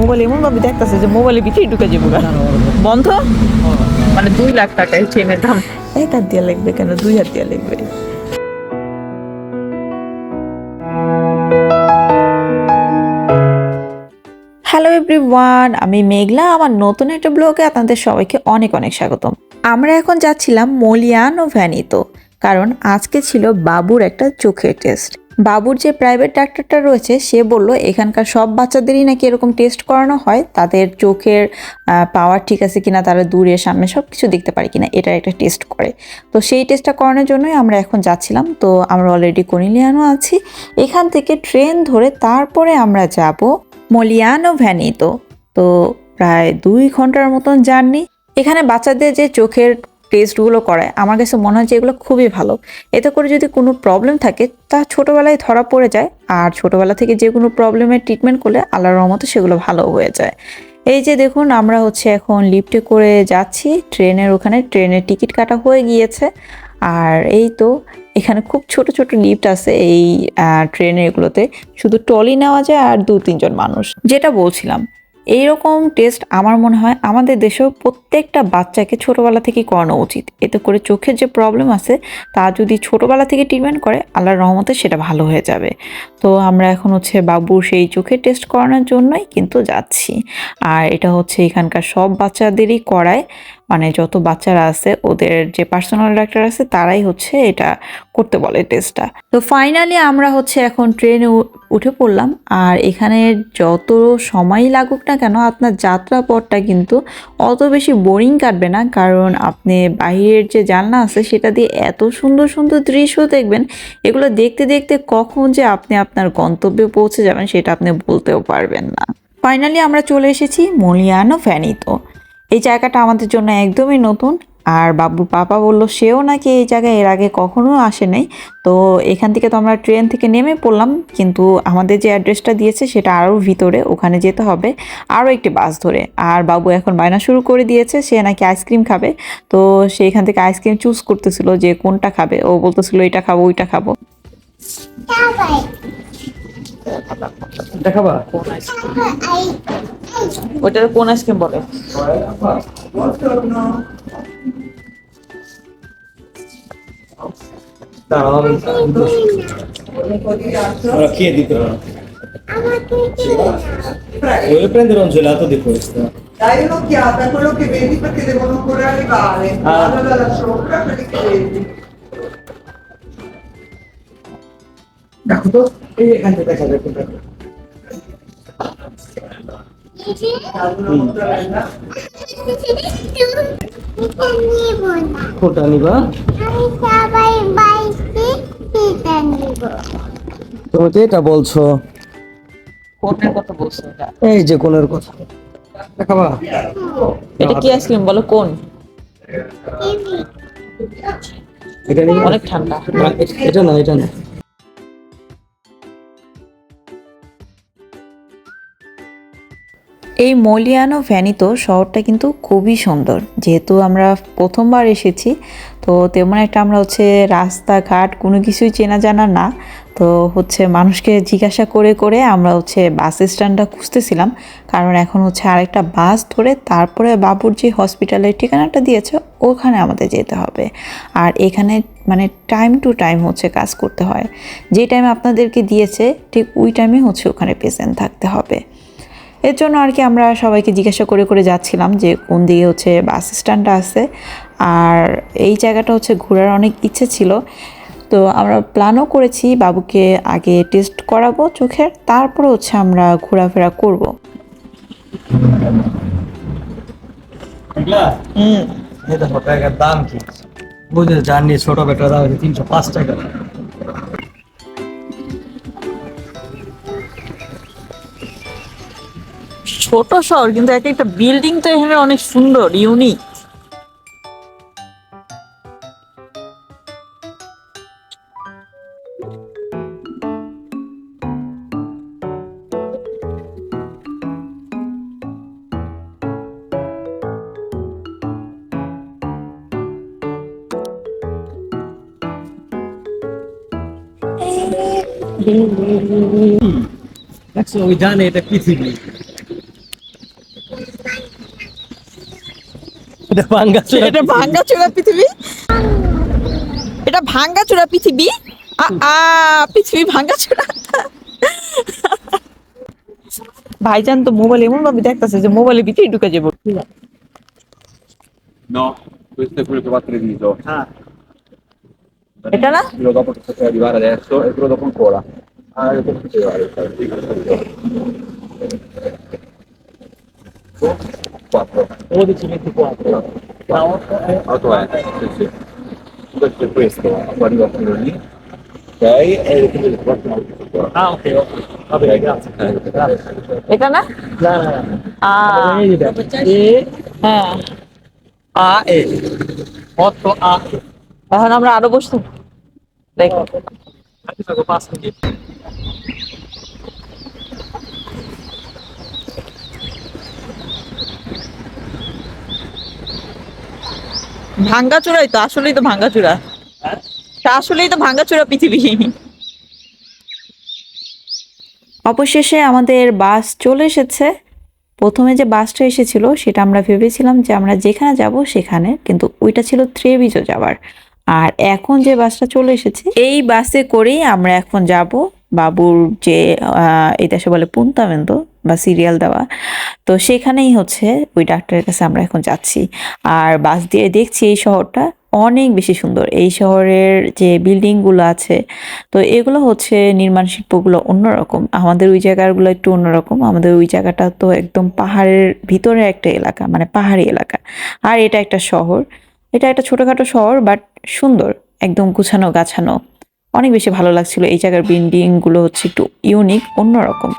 Mobile এমন ভাবে দেখতেছে যে মোবাইলের ভিতরে ঢুকে যাব বন্ধ? মানে দুই লাখ টাকা চেনের দাম। এক হাত দিয়ে লাগবে কেন? দুই হাত দিয়ে লাগবে। হ্যালো এভরিওয়ান আমি মেঘলা আমার নতুন একটা ব্লগে আপনাদের সবাইকে অনেক অনেক স্বাগতম। আমরা এখন যাচ্ছিলাম মলিয়ান ও ভ্যানিতো কারণ আজকে ছিল বাবুর একটা চোখের টেস্ট বাবুর যে প্রাইভেট ডাক্তারটা রয়েছে, সে বলল, এখানকার সব বাচ্চাদেরই নাকি এরকম টেস্ট করানো হয়? তাদের চোখের পাওয়ার ঠিক আছে কিনা তারা দূরে সামনে সব কিছু দেখতে পারে কিনা? এটার একটা টেস্ট করে। তো সেই টেস্টটা করানোর জন্যই আমরা এখন যাচ্ছিলাম। তো আমরা অলরেডি কনিলিয়ানো আছি। এখান থেকে ট্রেন ধরে তারপরে আমরা যাব মলিয়ানো ভ্যানিতো। তো প্রায় দুই ঘণ্টার মতন জার্নি। এখানে বাচ্চাদের যে চোখের টেস্টগুলো করায়। আমার কাছে মনে হয় যে এগুলো খুবই ভালো। এতে করে যদি কোনো প্রবলেম থাকে, তা ছোটোবেলায় ধরা পড়ে যায়। আর ছোটোবেলা থেকে যে কোনো প্রবলেমের ট্রিটমেন্ট করলে আল্লাহর রহমতে সেগুলো ভালো হয়ে যায়। এই যে দেখুন, আমরা হচ্ছে এখন লিফটে করে যাচ্ছি। ট্রেনের ওখানে ট্রেনের টিকিট কাটা হয়ে গিয়েছে। আর এই তো এখানে খুব ছোট ছোট লিফট আছে এই ট্রেনের এগুলোতে। শুধু টলি নেওয়া যায় আর দু তিনজন মানুষ। যেটা বলছিলাম এইরকম টেস্ট আমার মনে হয় আমাদের দেশেও প্রত্যেকটা বাচ্চাকে ছোটোবেলা থেকে করানো উচিত। এতে করে চোখের যে প্রবলেম আছে, তা যদি ছোটোবেলা থেকে ট্রিটমেন্ট করে, আল্লাহর রহমতে সেটা ভালো হয়ে যাবে। তো আমরা এখন হচ্ছে বাবুর সেই চোখের টেস্ট করানোর জন্যই কিন্তু যাচ্ছি। আর এটা হচ্ছে এখানকার সব বাচ্চাদেরই করায়। মানে যত বাচ্চারা আছে, ওদের যে পার্সোনাল ডাক্তার আছে, তারাই হচ্ছে এটা করতে বলে টেস্টটা তো ফাইনালি আমরা হচ্ছে এখন ট্রেনে উঠে পড়লাম। আর এখানে যত সময় লাগুক না কেন, আপনার যাত্রা পথটা কিন্তু অত বেশি বোরিং কাটবে না। কারণ আপনি বাইরের যে জানলা আছে, সেটা দিয়ে এত সুন্দর সুন্দর দৃশ্য দেখবেন, এগুলো দেখতে দেখতে কখন যে আপনি আপনার গন্তব্যে পৌঁছে যাবেন, সেটা আপনি বলতেও পারবেন না। ফাইনালি আমরা চলে এসেছি মলিয়ানো ফ্যানিতো এই জায়গাটা আমাদের জন্য একদমই নতুন। আর বাবুর পাপা বলল, সেও নাকি এই জায়গায় এর আগে কখনো আসে নাই। তো এখান থেকে তো আমরা ট্রেন থেকে নেমে পড়লাম, কিন্তু আমাদের যে অ্যাড্রেসটা দিয়েছে সেটা আরও ভিতরে, ওখানে যেতে হবে আরও একটি বাস ধরে। আর বাবু এখন বায়না শুরু করে দিয়েছে, সে নাকি আইসক্রিম খাবে। তো সে এখান থেকে আইসক্রিম চুজ করতেছিল যে কোনটা খাবে। ও বলতেছিল, এটা খাব, ওইটা খাব। দেখাবা কোন আইসক্রিম ওইটার কোন আইসক্রিম বলে দাঁড়াও Ora chiedi però. Voglio prendere un gelato di questo. Dai un'occhiata a quello che vedi perché devono ancora arrivare. Ah. Guarda dalla sopra quelli che vedi. দেখো তো এই এখান থেকে দেখা যায় কোনটা কোনটা নিবা। তুমি তো এটা বলছো। কোনের কথা বলছো এই যে কোনের কথা। দেখাবা। এটা কি আইসক্রিম বলো কোন? এটা অনেক ঠান্ডা। এটা না এটা না। এই মলিয়ানো ভ্যানিতো শহরটা কিন্তু খুবই সুন্দর। যেহেতু আমরা প্রথমবার এসেছি, তো তেমন একটা আমরা হচ্ছে রাস্তাঘাট কোনো কিছুই চেনা জানা না। তো হচ্ছে মানুষকে জিজ্ঞাসা করে করে আমরা হচ্ছে বাস স্ট্যান্ডটা খুঁজতেছিলাম। কারণ এখন হচ্ছে আরেকটা বাস ধরে তারপরে বাবুর যে হসপিটালের ঠিকানাটা দিয়েছে, ওখানে আমাদের যেতে হবে। আর এখানে মানে টাইম টু টাইম হচ্ছে কাজ করতে হয়। যে টাইমে আপনাদেরকে দিয়েছে, ঠিক ওই টাইমে হচ্ছে ওখানে প্রেজেন্ট থাকতে হবে। এর জন্য আর কি আমরা সবাইকে জিজ্ঞাসা করে করে যাচ্ছিলাম যে কোন দিকে হচ্ছে বাস স্ট্যান্ডটা আছে। আর এই জায়গাটা হচ্ছে ঘোরার অনেক ইচ্ছে ছিল। তো আমরা প্ল্যানও করেছি বাবুকে আগে টেস্ট করাবো চোখের তারপরে হচ্ছে আমরা ঘোরাফেরা করব। দাম কি? বুঝে জানি ছোট ব্যাগটার দাম তিনশো পাঁচ টাকা। ছোট শহর, কিন্তু এক একটা বিল্ডিং তো এখানে অনেক সুন্দর ইউনিক ওই জানে এটা পৃথিবী। এটা ভাঙ্গা এটা ভাঙ্গাচোরা পৃথিবী এটা ভাঙ্গাচোরা পৃথিবী আ আ পৃথিবী ভাঙ্গাচোরা ভাইজান তো মোবাইল এমন ভাবে দেখতেছে যে মোবাইলের ভিতরে ঢুকে যাব No, questo è quello che va televiso. হ্যাঁ এটা না Quello dopo che poteva arrivare adesso e quello dopo ancora. Ah, dopo che poteva arrivare. Sì, questo è io. Quattro. 12 24 la 8 è Auto è, sì, sì. Questo è questo, arriva fino lì. Ok, e il prossimo ah ok ok va bene grazie Eh. grazie এটা না no no no আ e হ্যাঁ A E 8 A এখন আমরা আরও বসছি দেখো anche se ভাঙ্গাচোরাই তো, আসলেই তো ভাঙ্গাচোরা আসলেই তো ভাঙ্গাচোরা পৃথিবী। অবশেষে আমাদের বাস চলে এসেছে। প্রথমে যে বাসটা এসেছিল, সেটা আমরা ভেবেছিলাম যে আমরা যেখানে যাব সেখানে, কিন্তু ওইটা ছিল ত্রেবিজো যাওয়ার। আর এখন যে বাসটা চলে এসেছে, এই বাসে করেই আমরা এখন যাব বাবুর যে এই দেশে বলে পুন্তামেন্দ বা সিরিয়াল দেওয়া। তো সেখানেই হচ্ছে ওই ডাক্তারের কাছে আমরা এখন যাচ্ছি। আর বাস দিয়ে দেখছি এই শহরটা অনেক বেশি সুন্দর। এই শহরের যে বিল্ডিংগুলো আছে, তো এগুলো হচ্ছে নির্মাণ শিল্পগুলো অন্যরকম। আমাদের ওই জায়গাগুলো একটু অন্যরকম। আমাদের ওই জায়গাটা তো একদম পাহাড়ের ভিতরে একটা এলাকা মানে পাহাড়ি এলাকা। আর এটা একটা শহর। এটা একটা ছোটখাটো শহর বাট সুন্দর। একদম গুছানো গাছানো অনেক বেশি ভালো লাগছিল। এই জায়গার বিল্ডিংগুলো হচ্ছে একটু ইউনিক অন্যরকম।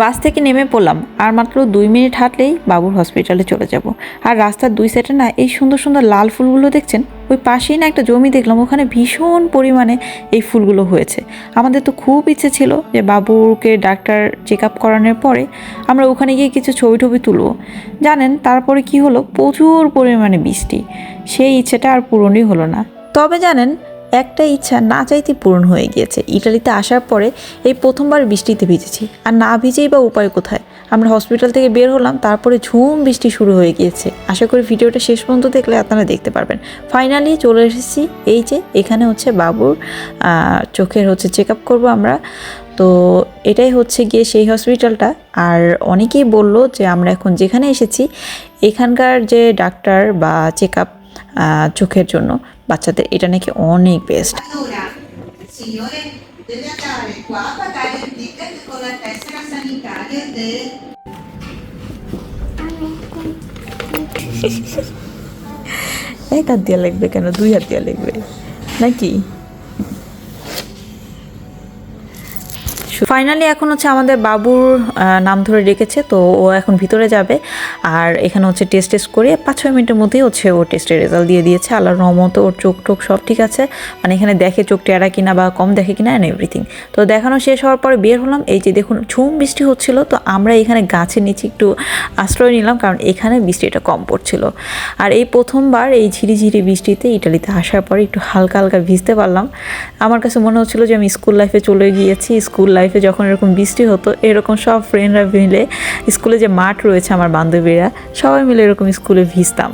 বাস থেকে নেমে পড়লাম, আর মাত্র দুই মিনিট হাঁটলেই বাবুর হসপিটালে চলে যাব। আর রাস্তার দুই সাইডে না এই সুন্দর সুন্দর লাল ফুলগুলো দেখছেন? ওই পাশেই না একটা জমি দেখলাম, ওখানে ভীষণ পরিমাণে এই ফুলগুলো হয়েছে। আমাদের তো খুব ইচ্ছে ছিল যে বাবুকে ডাক্তার চেক আপ করানোর পরে আমরা ওখানে গিয়ে কিছু ছবি টবি তুলব। জানেন, তারপরে কি হলো? প্রচুর পরিমাণে বৃষ্টি। সেই ইচ্ছেটা আর পূরণই হলো না। তবে জানেন একটা ইচ্ছা না চাইতে পূরণ হয়ে গিয়েছে। ইটালিতে আসার পরে এই প্রথমবার বৃষ্টিতে ভিজেছি। আর না ভিজেই বা উপায় কোথায়? আমরা হসপিটাল থেকে বের হলাম, তারপরে ঝুম বৃষ্টি শুরু হয়ে গিয়েছে। আশা করি ভিডিওটা শেষ পর্যন্ত দেখলে আপনারা দেখতে পারবেন। ফাইনালি চলে এসেছি, এই যে এখানে হচ্ছে বাবুর চোখের হচ্ছে চেক আপ করব আমরা। তো এটাই হচ্ছে গিয়ে সেই হসপিটালটা। আর অনেকেই বলল যে আমরা এখন যেখানে এসেছি, এখানকার যে ডাক্তার বা চেক আপ চোখের জন্য বাচ্চাদের এটা নাকি অনেক বেস্ট এক হাত দেওয়া লাগবে কেন দুই হাত দেওয়া লাগবে নাকি ফাইনালি এখন হচ্ছে আমাদের বাবুর নাম ধরে রেখেছে, তো ও এখন ভিতরে যাবে। আর এখানে হচ্ছে টেস্ট টেস্ট করে পাঁচ ছয় মিনিটের মধ্যেই হচ্ছে ও টেস্টের রেজাল্ট দিয়ে দিয়েছে। আল্লাহর রহমতে, ওর চোখ টোক সব ঠিক আছে। মানে এখানে দেখে চোখ টেরা কিনা বা কম দেখে কিনা অ্যান্ড এভরিথিং তো দেখানো শেষ হওয়ার পরে বের হলাম। এই যে দেখুন, ঝুম বৃষ্টি হচ্ছিল, তো আমরা এখানে গাছের নিচে একটু আশ্রয় নিলাম, কারণ এখানে বৃষ্টিটা কম পড়ছিল। আর এই প্রথমবার এই ঝিরিঝিরি বৃষ্টিতে ইটালিতে আসার পরে একটু হালকা হালকা ভিজতে পারলাম। আমার কাছে মনে হচ্ছিল যে আমি স্কুল লাইফে চলে গিয়েছি। স্কুল লাইফে যখন এরকম বৃষ্টি হতো, এরকম সব ফ্রেন্ডরা মিলে স্কুলে যে মাঠ রয়েছে আমার বান্ধবীরা, সবাই মিলে এরকম স্কুলে ভিজতাম।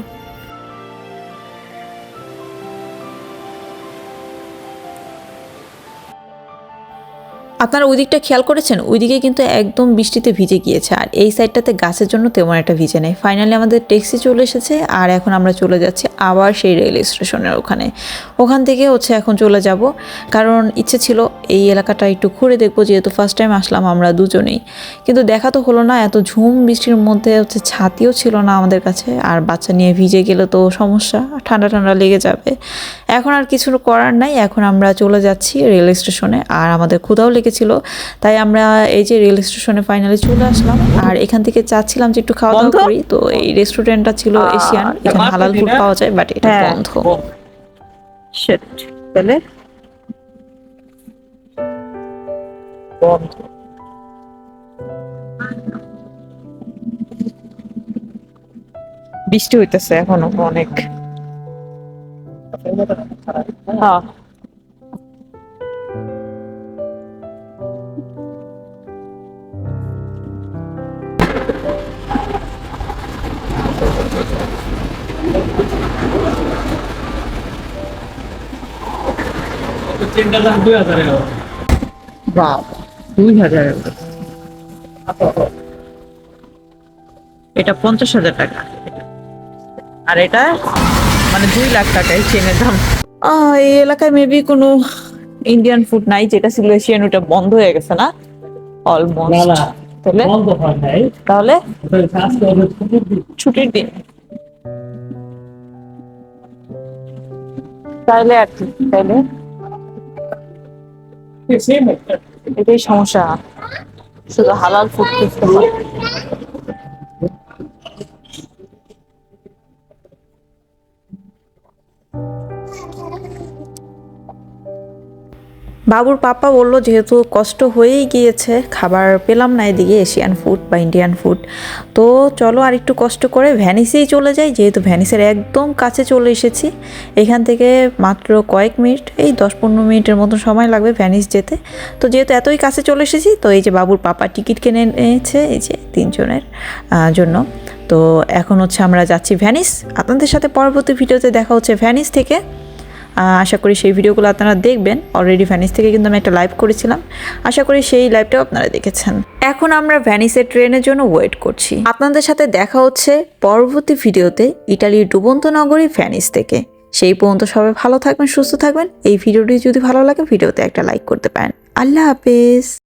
আপনারা ওই দিকটা খেয়াল করেছেন? ওইদিকে কিন্তু একদম বৃষ্টিতে ভিজে গিয়েছে। আর এই সাইডটাতে গাছের জন্য তেমন একটা ভিজে নেই। ফাইনালি আমাদের ট্যাক্সি চলে এসেছে আর এখন আমরা চলে যাচ্ছি আবার সেই রেল স্টেশনের ওখানে। ওখান থেকে হচ্ছে এখন চলে যাব। কারণ ইচ্ছে ছিল এই এলাকাটা একটু ঘুরে দেখব। যেহেতু ফার্স্ট টাইম আসলাম আমরা দুজনেই। কিন্তু দেখা তো হলো না, এত ঝুম বৃষ্টির মধ্যে হচ্ছে ছাতিও ছিল না আমাদের কাছে। আর বাচ্চা নিয়ে ভিজে গেলে তো সমস্যা, ঠান্ডা ঠান্ডা লেগে যাবে। এখন আর কিছু করার নাই। এখন আমরা চলে যাচ্ছি রেল স্টেশনে আর আমাদের ক্ষুধাও লেগেছিল। তাই আমরা এই যে রেল স্টেশনে ফাইনালি চলে আসলাম। আর এখান থেকে চাচ্ছিলাম যে একটু খাওয়া দাওয়া করি। তো এই রেস্টুরেন্টটা ছিল এশিয়ান এখানে হালাল ফুড পাওয়া যায় বাট এটা হ্যাঁ, বন্ধ। বন্ধ। বৃষ্টি হইতেছে এখনও অনেক। তিনটা দাম দুই হাজার এলো। বাবা দুই হাজার এটা পঞ্চাশ হাজার টাকা। আর এটা? মানে দুই লাখ টাকা এই চেনের দাম। এই এলাকায় মেবি কোনো ইন্ডিয়ান ফুড নাই যেটা ছিল এশিয়ান ওটা বন্ধ হয়ে গেছে না? অলমোস্ট না, তাহলে? তাহলে? ছুটির দিন। তাইলে আর কি তাইলে। এটাই সমস্যা। শুধু হালাল ফুড খেতে হয়। বাবুর পাপা বলল, যেহেতু কষ্ট হয়েই গিয়েছে, খাবার পেলাম না এদিকে এশিয়ান ফুড বা ইন্ডিয়ান ফুড। তো চলো আর একটু কষ্ট করে ভ্যানিসেই চলে যাই, যেহেতু ভ্যানিসের একদম কাছে চলে এসেছি। এখান থেকে মাত্র কয়েক মিনিট, এই দশ পনেরো মিনিটের মতো সময় লাগবে ভ্যানিস যেতে। তো যেহেতু এতই কাছে চলে এসেছি, তো এই যে বাবুর পাপা টিকিট কিনে নিয়েছে এই যে তিনজনের জন্য। তো এখন হচ্ছে আমরা যাচ্ছি ভ্যানিস। আপনাদের সাথে পরবর্তী ভিডিওতে দেখা হচ্ছে ভ্যানিস থেকে। আশা করি সেই ভিডিওগুলো আপনারা দেখবেন। অলরেডি ভ্যানিস থেকে কিন্তু আমি একটা লাইভ করেছিলাম। আশা করি সেই লাইভটাও আপনারা দেখেছেন। এখন আমরা ভ্যানিসের ট্রেনের জন্য ওয়েট করছি। আপনাদের সাথে দেখা হচ্ছে পরবর্তী ভিডিওতে ইটালির ডুবন্ত নগরী ভ্যানিস থেকে। সেই পর্যন্ত সবাই ভালো থাকবেন, সুস্থ থাকবেন। এই ভিডিওটি যদি ভালো লাগে, ভিডিওতে একটা লাইক করতে পারেন। আল্লাহ হাফেজ।